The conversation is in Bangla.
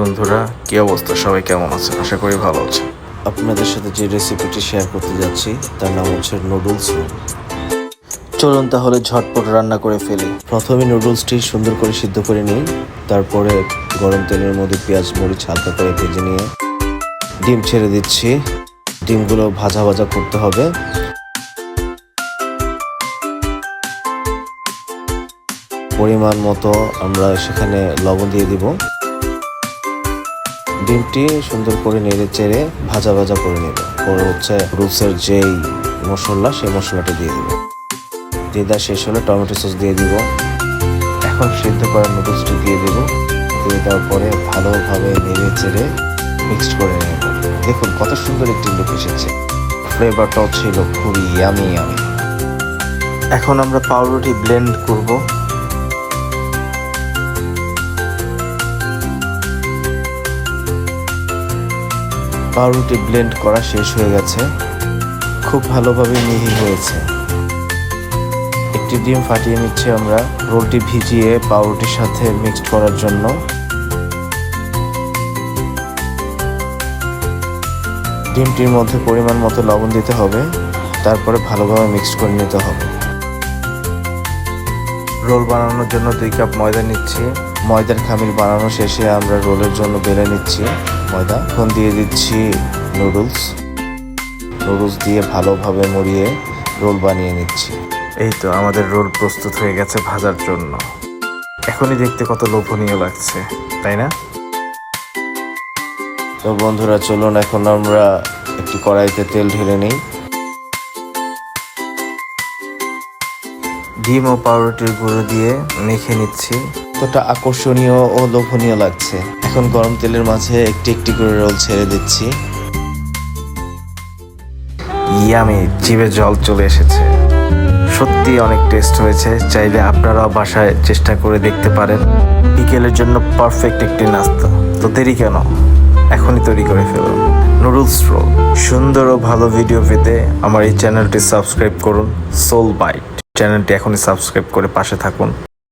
বন্ধুরা, কি অবস্থা? সবাই কেমন আছে আশা করি ভালো আছে আপনাদের সাথে যে রেসিপিটি শেয়ার করতে যাচ্ছি, তার নাম হচ্ছে নুডলস চলুন তাহলে ঝটপট রান্না করে ফেলি। প্রথমে নুডলসটি সুন্দর করে সিদ্ধ করে নিই, তারপরে গরম তেলের মধ্যে পেঁয়াজ, মরিচ হালকা করে ভেজে নিয়ে ডিম ছেড়ে দিচ্ছি। ডিমগুলো ভাজা ভাজা করতে হবে। পরিমাণ মতো আমরা সেখানে লবণ দিয়ে দিব। ডিমটি সুন্দর করে নেড়ে চেড়ে ভাজা ভাজা করে নেব। পরে হচ্ছে রুসের যেই মশলা, সেই মশলাটা দিয়ে দিব। দিয়ে দেওয়া শেষ হলে টমেটো সস দিয়ে দিব। এখন সিদ্ধ করা নুডলসটি দিয়ে দিব। দিয়ে দেওয়ার পরে ভালোভাবে নেড়ে চেড়ে মিক্সড করে নেব। দেখুন কত সুন্দর একটি লুক এসেছে। ফ্লেভারটাও ছিল খুবই ইয়ামি ইয়ামি এখন আমরা পাউরুটি ব্লেন্ড করব। পাউরুটি ব্লেন্ড করা শেষ হয়ে গেছে। খুব ভালোভাবে মিহি হয়েছে। একটি ডিম ফাটিয়ে নিচ্ছি আমরা। রোলটি ভিজিয়ে পাউরুটির সাথে মিক্সড করার জন্য। ডিমটির মধ্যে পরিমাণ মতো লবণ দিতে হবে। তারপরে ভালোভাবে মিক্স করে নিতে হবে। রোল বানানোর জন্য দুই কাপ ময়দা নিচ্ছি। ময়দার খামির বানানো শেষে আমরা রোলের জন্য বেলে নিচ্ছি। ময়দা, এখন দিয়ে দিচ্ছি নুডলস নুডলস দিয়ে ভালোভাবে মুড়িয়ে রোল বানিয়ে নিচ্ছি। এই তো আমাদের রোল প্রস্তুত হয়ে গেছে ভাজার জন্য। এখনই দেখতে কত লোভনীয় লাগছে, তাই না? তো বন্ধুরা, চলুন, এখন আমরা একটি কড়াইতে তেল ঢেলে নিই। ডিম ও পাউরুটির গুঁড়ো দিয়ে মেখে নিচ্ছি। কতটা আকর্ষণীয় ও লোভনীয় লাগছে। এখন গরম তেলের মাঝে একটি একটি করে রোল ছেড়ে দিচ্ছি। ইয়ামি জিভে জল চলে এসেছে। সত্যি অনেক টেস্ট হয়েছে। চাইলে আপনারাও বাসায় চেষ্টা করে দেখতে পারেন। বিকেলের জন্য পারফেক্ট একটি নাস্তা। তো দেরি কেন? এখনই তৈরি করে ফেলুন। নুডলস রোল সুন্দর ও ভালো ভিডিও পেতে আমার এই চ্যানেলটি সাবস্ক্রাইব করুন। সোল বাইট চ্যানেলটি এখনই সাবস্ক্রাইব করে পাশে থাকুন।